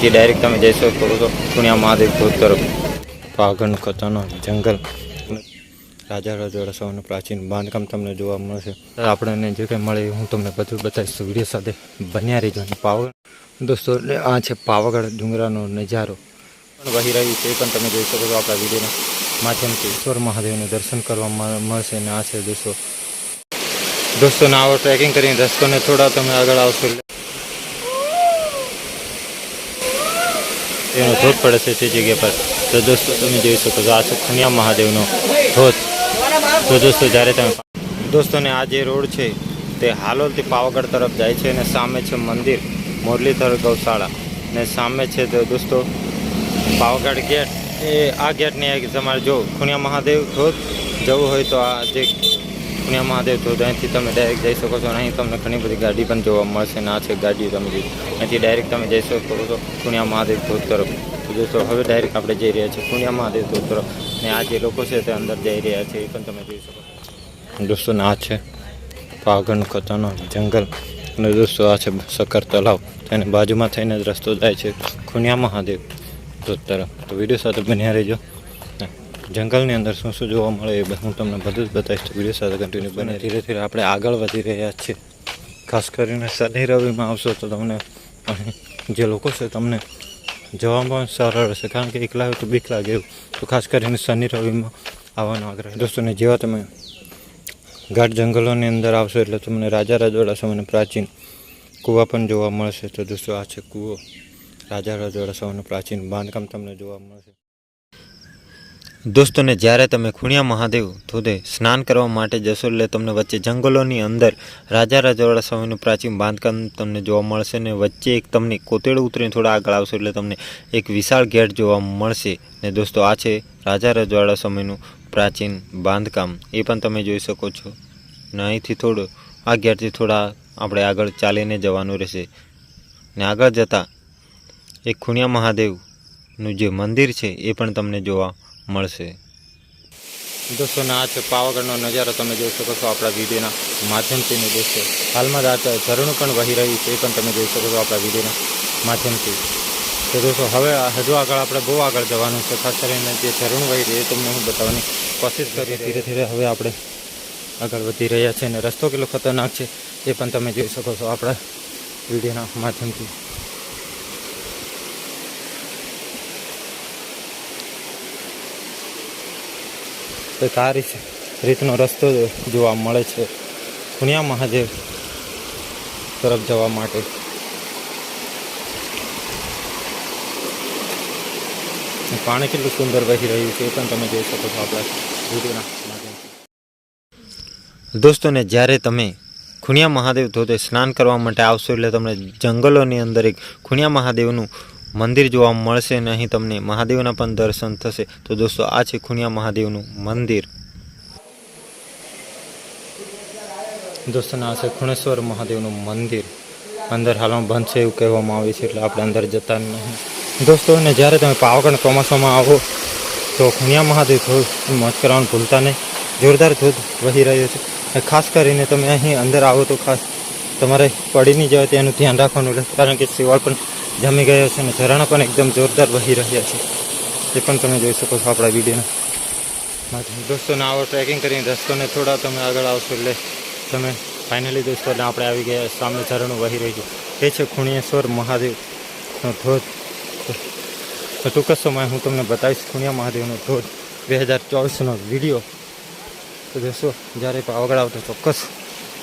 અહીંથી ડાયરેક્ટ તમે જઈ શકો છો પુણ્યા મહાદેવ ધોધ તરફ. પાગણ ખતરનાક જંગલ. રાજા રજવાડા સૌનું પ્રાચીન બાંધકામ તમને જોવા મળશે. આપણને જે કંઈ મળે હું તમને બધું બતાવીશ. વીડિયો સાથે બન્યા રહીજો પાવાગઢ દોસ્તો, એટલે આ છે પાવાગઢ ડુંગરાનો નજારો. પણ વહી રહ્યું છે પણ તમે જોઈ શકો છો આપણા વિડીયોના માધ્યમથી. ઈશ્વર મહાદેવનું દર્શન કરવા મળશે અને આ છે દોસ્તો. દોસ્તોને આવો ટ્રેકિંગ કરીને રસ્તોને થોડા તમે આગળ આવશો એનો ધોધ પડે છે તે જગ્યા પર. તો દોસ્તો, તમે જોઈ શકો છો, આ છે ખનિયા મહાદેવનો ધોધ. તો દોસ્તો, જ્યારે તમે દોસ્તોને આ જે રોડ છે, તે હાલોલથી પાવાગઢ તરફ જાય છે અને સામે છે મંદિર, મુરલીધર ગૌશાળા. ને સામે છે દોસ્તો, પાવાગઢ ગેટ. એ આ ગેટની તમારે જો ખુણિયા મહાદેવ ધોધ જવું હોય તો આ જે ખુણિયા મહાદેવ, તો ત્યાંથી તમે ડાયરેક્ટ જઈ શકો છો અહીં તમને ઘણી બધી ગાડી પણ જોવા મળશે આ છે ગાડી તમે અહીંથી ડાયરેક્ટ તમે જઈ શકો છો ખુણિયા મહાદેવ ધોધ તરફ. જોશો હવે ડાયરેક્ટ આપણે જઈ રહ્યા છીએ ખુણિયા મહાદેવ ધોધ તરફ. અને આ જે લોકો છે તે અંદર જઈ રહ્યા છે, એ પણ તમે જોઈ શકો દોસ્તો, ને આ છે પાગણ ખતરનાક જંગલ. અને દોસ્તો, આ છે સકર તલાવ તેને બાજુમાં થઈને જ રસ્તો જાય છે ખુનિયા મહાદેવ ધોધ તરફ. તો વીડિયો સાથે બન્યા રહેજો. ને જંગલની અંદર શું શું જોવા મળે એ હું તમને બધું જ બતાવીશ તો વીડિયો સાથે કન્ટિન્યુ બને ધીરે ધીરે આપણે આગળ વધી રહ્યા છીએ. ખાસ કરીને શનિ રવિમાં આવશો તો તમને જે લોકો છે તમને જવામાં સરળ હશે. કારણ કે એકલા તો બીક લાગે એવું. તો ખાસ કરીને શનિ રવિમાં આવવાનો આગ્રહ. દોસ્તોને જેવા તમે ઘાટ જંગલોની અંદર આવશો એટલે તમને રાજા રજવાડા સમયને પ્રાચીન કૂવા પણ જોવા મળશે. તો દોસ્તો, આ છે કૂવો. રાજા રજવાડા સમયનું પ્રાચીન બાંધકામ તમને જોવા મળશે. દોસ્તોને જ્યારે તમે ખૂણિયા મહાદેવ ધોધે સ્નાન કરવા માટે જશો એટલે તમને વચ્ચે જંગલોની અંદર રાજા રજવાડા સમયનું પ્રાચીન બાંધકામ તમને જોવા મળશે ને વચ્ચે એક તમને કોતેડું ઉતરીને થોડા આગળ આવશો એટલે તમને એક વિશાળ ગેટ જોવા મળશે. ને દોસ્તો, આ છે રાજા રજવાડા સમયનું પ્રાચીન બાંધકામ. એ પણ તમે જોઈ શકો છો. ને અહીંથી થોડું, આ ગેટથી થોડા આપણે આગળ ચાલીને જવાનું રહેશે. ને આગળ જતાં એક ખૂણિયા મહાદેવનું જે મંદિર છે એ પણ તમને જોવા મળશે. દોસ્તો આ છે પાવાગઢનો નજારો. તમે જોઈ શકો છો આપણા વિડીયોના માધ્યમથી ને દોસ્તો. હાલમાં જ આ ઝરણું પણ વહી રહ્યું છે એ પણ તમે જોઈ શકો છો આપણા વિડીયોના માધ્યમથી. તો દોસ્તો હવે આ હજુ આગળ આપણે બહુ આગળ જવાનું છે ખાસ કરીને જે ઝરણું વહી રહ્યું એ તમને હું બતાવવાની કોશિશ કરીએ ધીરે ધીરે હવે આપણે આગળ વધી રહ્યા છે અને રસ્તો કેટલો ખતરનાક છે એ પણ તમે જોઈ શકો છો આપણા વિડીયોના માધ્યમથી. કંઈક આ રીતનો રસ્તો જોવા મળે છે. પુણ્યા મહાદેવ તરફ જવા માટે. પાણી કેટલું સુંદર વહી રહ્યું છે એ પણ તમે જોઈ શકો છો આપણા વિડીયોના માધ્યમથી. દોસ્તોને, જ્યારે તમે ખુણિયા મહાદેવ ધોધે સ્નાન કરવા માટે આવશો એટલે તમને જંગલોની અંદર એક ખુણિયા મહાદેવનું મંદિર જોવા મળશે નહીં, તમને મહાદેવના પણ દર્શન થશે. તો દોસ્તો, આ છે ખુણિયા મહાદેવનું મંદિર. દોસ્તોને આ છે ખુણેશ્વર મહાદેવનું મંદિર. અંદર હાલમાં બંધ છે એવું કહેવામાં આવે છે, એટલે આપણે અંદર જતા નહીં. દોસ્તો, અને જ્યારે તમે પાવાગઢ ચોમાસામાં આવો, તો ખુણિયા મહાદેવ મોજ કરવાનું ભૂલતા નહીં. જોરદાર ધોધ વહી રહ્યો છે. ખાસ કરીને તમે અહીં અંદર આવો તો ખાસ તમારે પડી નહીં જવાય તેનું ધ્યાન રાખવાનું કારણ કે શિવાળ પણ જમી ગયો છે અને ઝરણા પણ એકદમ જોરદાર વહી રહ્યા છે. એ પણ તમે જોઈ શકો છો આપણા વિડીયોના. દોસ્તોને આવો ટ્રેકિંગ કરીને રસ્તોને થોડા તમે આગળ આવશો એટલે તમે ફાઇનલી દોસ્તોને આપણે આવી ગયા સામે ઝરણું વહી રહ્યું એ છે ખૂણિયેશ્વર મહાદેવનો ધોધ. તો ટૂંક સમય હું તમને બતાવીશ ખૂણિયા મહાદેવનો ધોધ બે હજાર ચોવીસનો વીડિયો. તો દોસ્તો, જ્યારે પાવાગઢ આવતો ચોક્કસ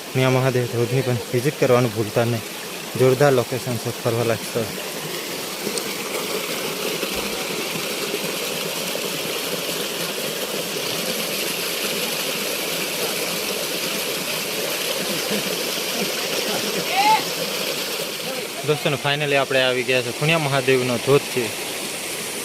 ખૂણિયા મહાદેવ ધોધની પણ વિઝિટ કરવાનું ભૂલતા નહીં. જોરદાર લોકેશન છે, ફરવા સ્થળ. દોસ્તોને ફાઇનલી આપણે આવી ગયા છે ખુણિયા મહાદેવનો ધોધ છે.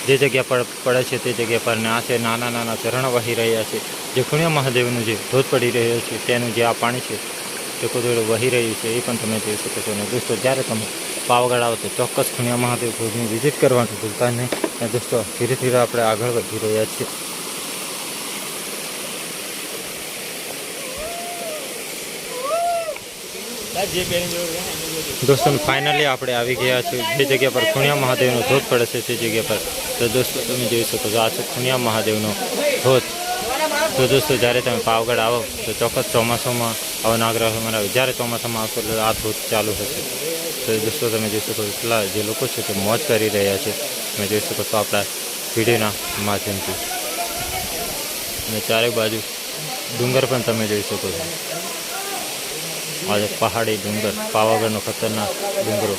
જે જગ્યા પર પડે છે તે જગ્યા પર આ છે નાના નાના ઝરણા વહી રહ્યા છે. જે ખુણિયા મહાદેવનું જે ધોધ પડી રહ્યો છે તેનું જે આ પાણી છે તે કુદરત વહી રહ્યું છે એ પણ તમે જોઈ શકો છો અને દોસ્તો જ્યારે તમે પાવાગઢ આવો તો ચોક્કસ ખુણિયા મહાદેવ ધોધની વિઝિટ કરવાનું ભૂલતા નહીં અને દોસ્તો ધીરે ધીરે આપણે આગળ વધી રહ્યા છીએ દોસ્તો ફાઇનલી આપણે આવી ગયા છીએ જે જગ્યા પર ખુણિયા મહાદેવનો ધોધ પડે છે તે જગ્યા પર તો દોસ્તો તમે જોઈ શકો છો આ છે ખુણિયા મહાદેવનો ધોધ તો દોસ્તો, જ્યારે તમે પાવગઢ આવો, તો ચોક્કસ ચોમાસામાં આવો નાગરાહ મનાવે જ્યારે ચોમાસામાં આવશો એટલે આ ધોધ ચાલુ થશે તો દોસ્તો, તમે જોઈ શકો એટલા જે લોકો છે તે મોજ કરી રહ્યા છે. તમે જોઈ શકો છો આપણા વિડીયોના માધ્યમથી. અને ચારે બાજુ ડુંગર પણ તમે જોઈ શકો છો. આજે પહાડી ડુંગર, પાવાગઢનો ખતરનાક ડુંગરો.